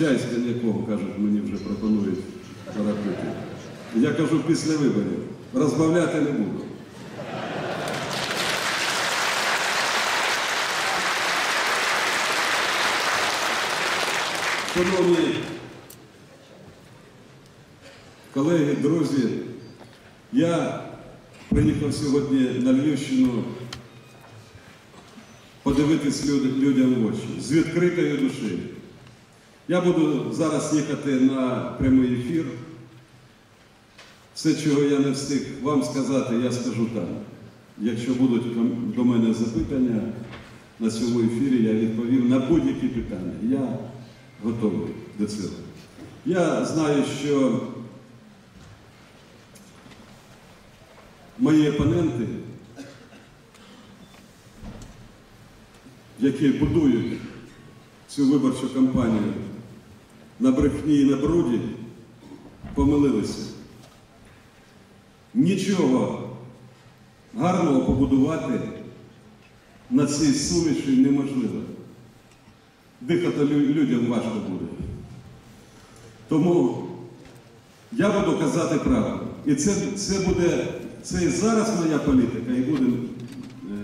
чай з коньяком, кажуть, мені вже пропонують перепити. Я кажу, після виборів. Розбавляти не буду. Шановні колеги, друзі, я приїхав сьогодні на Львівщину подивитись людям в очі з відкритою душею. Я буду зараз їхати на прямий ефір. Все, чого я не встиг вам сказати, я скажу там. Якщо будуть до мене запитання на цьому ефірі, я відповім на будь-які питання. Я готовий до цього. Я знаю, що мої опоненти, які будують цю виборчу кампанію на брехні і на бруді, помилилися. Нічого гарного побудувати на цій суміші неможливо. Дихати людям важко буде. Тому я буду казати правду. І це, це буде це і зараз моя політика, і буде е,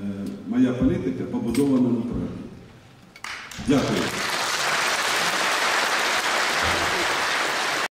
моя політика побудована на правді. Дякую.